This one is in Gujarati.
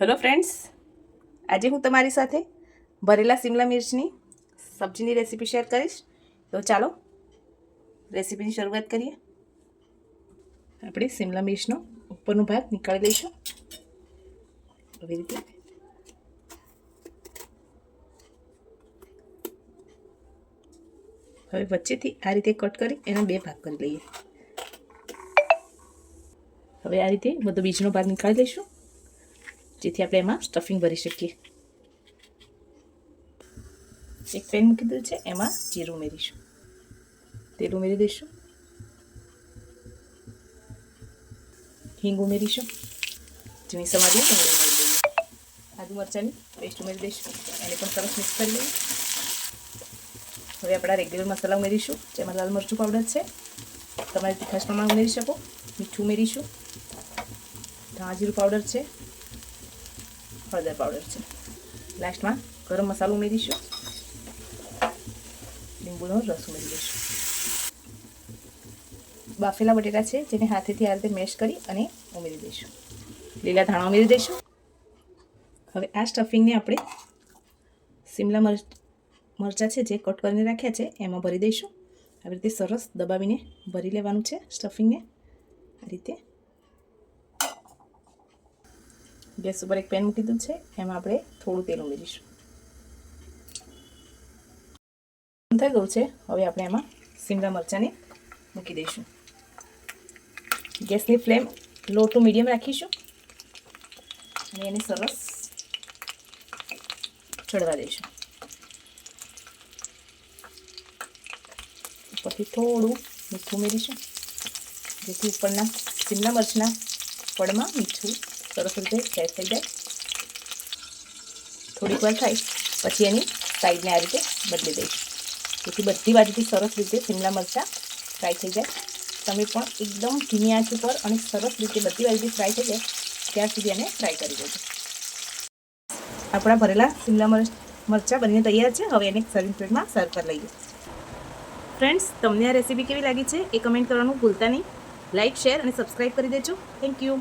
હેલો ફ્રેન્ડ્સ આજે હું તમારી સાથે ભરેલા શિમલા મિર્ચની સબ્જીની રેસીપી શેર કરીશ. તો ચાલો રેસીપીની શરૂઆત કરીએ. આપણે શિમલા મિર્ચનો ઉપરનો ભાગ નીકાળી લઈશું. આવી રીતે. હવે વચ્ચેથી આ રીતે કટ કરી એના બે ભાગ કરી લઈએ. હવે આ રીતે બધો બીજનો ભાગ નીકાળી લઈશું. જેથી આપણે એમાં સ્ટફિંગ ભરી શકીએ એક પેન મૂકી દીધું છે એમાં જીરું ઉમેરીશું તેલ ઉમેરી દઈશું હિંગ ઉમેરીશું ઝીણી સમારી ડુંગળી ઉમેરી દઈએ આદુ મરચાંની પેસ્ટ ઉમેરી દઈશું એને પણ સરસ મિક્સ કરી લઈએ હવે આપણા રેગ્યુલર મસાલા ઉમેરીશું જેમાં લાલ મરચું પાવડર છે તમારે તીખાશ પ્રમાણે ઉમેરી શકો મીઠું ઉમેરીશું ધાણા જીરું પાવડર છે હળદર પાવડર છે. લાસ્ટમાં ગરમ મસાલો ઉમેરીશું. લીંબુનો રસ ઉમેરી દઈશું બાફેલા બટેટા છે, જેને હાથેથી આ રીતે મેશ કરી અને ઉમેરી દઈશું. લીલા ધાણા ઉમેરી દઈશું. હવે આ સ્ટફિંગને આપણે સિમલા મરચ મરચાં છે જે કટ કરીને રાખ્યા છે, એમાં ભરી દઈશું. આવી રીતે સરસ દબાવીને ભરી લેવાનું છે સ્ટફિંગને. આ રીતે ગેસ ઉપર એક પેન મૂકી દીધું છે. એમાં આપણે થોડું તેલ ઉમેરીશું. થઈ ગયું છે. હવે આપણે એમાં સીમડા મરચાંને મૂકી દઈશું. ગેસની ફ્લેમ લો ટુ મીડિયમ રાખીશું. અને એને સરસ ચડવા દઈશું. ઉપરથી થોડું મીઠું ઉમેરીશું. જેથી ઉપરના શિમલા મરચના ફળમાં મીઠું સરસ રીતે સેટ થઈ જાય. થોડીક વાર થાય, પછી એની સાઈડને આ રીતે બદલી દઈશ. જેથી બધી બાજુથી સરસ રીતે શિમલા મરચાં ફ્રાય થઈ જાય. તમે પણ એકદમ ધીમી આંચ ઉપર અને સરસ રીતે બધી બાજુથી ફ્રાય થઈ જાય, ત્યાં સુધી એને ફ્રાય કરી દેજો. આપણા ભરેલા શિમલા મરચ બનીને તૈયાર છે. હવે એને સર્વિંગ પ્લેટમાં સર્વ કરી લઈએ. ફ્રેન્ડ્સ તમને આ રેસીપી કેવી લાગી છે એ કમેન્ટ કરવાનું ભૂલતા નહીં. લાઇક શેર અને સબસ્ક્રાઈબ કરી દેજો. Thank you